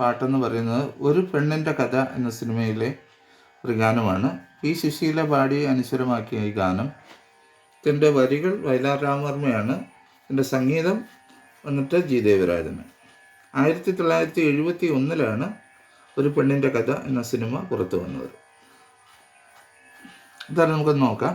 പാട്ടെന്ന് പറയുന്നത് ഒരു പെണ്ണിന്റെ കഥ എന്ന സിനിമയിലെ ഒരു ഗാനമാണ്. പി ശുശീല പാടി അനുസരമാക്കിയ ഈ ഗാനം ഇതിന്റെ വരികൾ വയലാർ രാമവർമ്മയാണ് ഇതിന്റെ സംഗീതം വന്നിട്ട് ജി ദേവരാജന് ആയിരത്തി തൊള്ളായിരത്തി എഴുപത്തി ഒന്നിലാണ് ഒരു പെണ്ണിന്റെ കഥ എന്ന സിനിമ പുറത്തു വന്നത്. ഇതാണ് നമുക്കൊന്ന് നോക്കാം.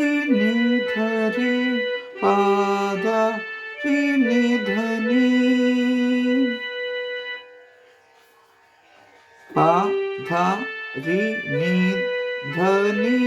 ರಿನಿ ಧರಿ ಪಾದ ರಿನಿ ಧನಿ ಪಾ ಧ ರಿ ನಿ ಧನಿ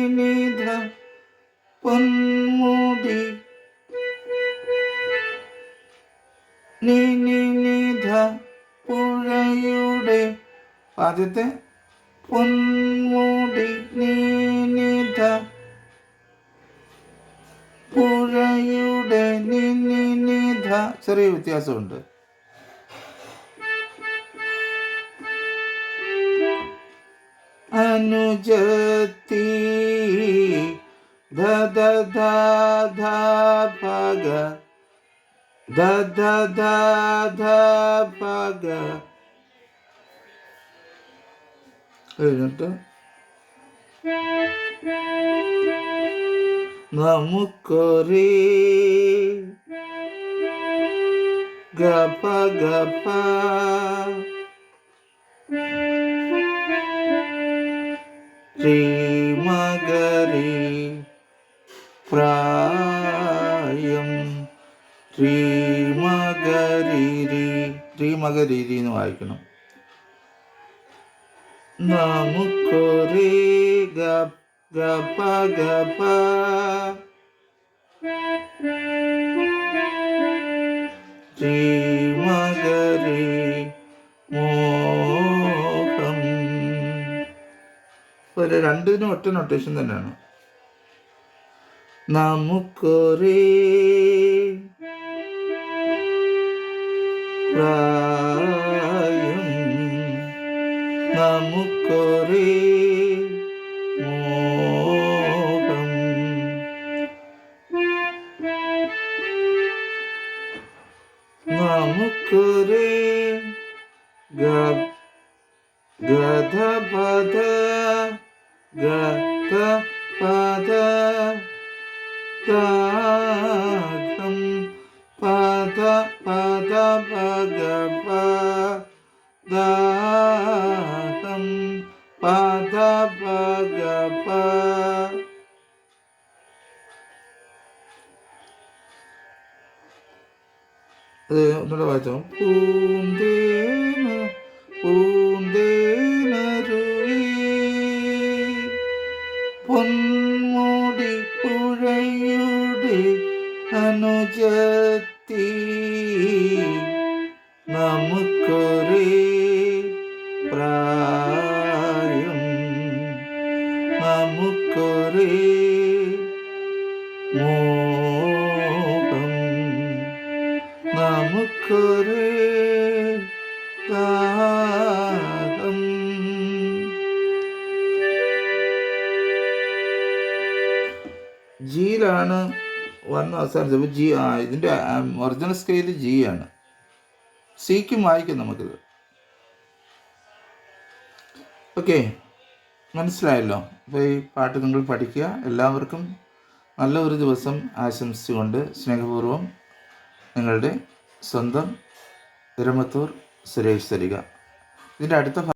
നിധ പൊന്മുടി. നിധ പുഴയുടെ ആദ്യത്തെ പൊന്മുടി. നിനിധ പുഴയുടെ നിധ. ചെറിയ വ്യത്യാസമുണ്ട്. അനുജത്തി ga da da da da ba ga ఏంటో నముకొరి గప గప శ్రీ మగరి ప్రా ശ്രീമകരീരി ശ്രീമകരീരി എന്ന് വായിക്കണം. നമുക്കൊരേ ഗപ ഗപ ഗപ. ശ്രീമകരി മോഹം. ഒരു രണ്ടിനും ഒറ്റ നൊട്ടേഷൻ തന്നെയാണ്. നമുക്കൊരേ പ്രായം നമുക്കൊരേ മോഹം. നമുക്കൊരേ ഗ ഗധ പദ ഗ ത പദ പദ ഭഗ പദാകം പദ ഭഗ പ അത് ഒന്നുകൂടെ വായിച്ചോ. പൂന്തേന പൂന്തേനരുവി നമുക്കൊരേ പ്രായം. നമുക്കൊരേ മോഹം. നമുക്കൊരേ ദാഹം. ജിയിലാണ് വന്ന് അവസാനിച്ചപ്പോൾ ജി ആ ഇതിന്റെ ഒറിജിനൽ സ്കെയിൽ ജി ആണ്. സിക്കും വായിക്കും നമുക്കിത്. ഓക്കെ മനസ്സിലായല്ലോ. അപ്പോൾ ഈ പാട്ട് നിങ്ങൾ പഠിക്കുക. എല്ലാവർക്കും നല്ല ഒരു ദിവസം ആശംസിച്ചുകൊണ്ട് സ്നേഹപൂർവം നിങ്ങളുടെ സ്വന്തം ഇരമത്തൂർ സുരേഷ് തരിക ഇതിന്റെ അടുത്ത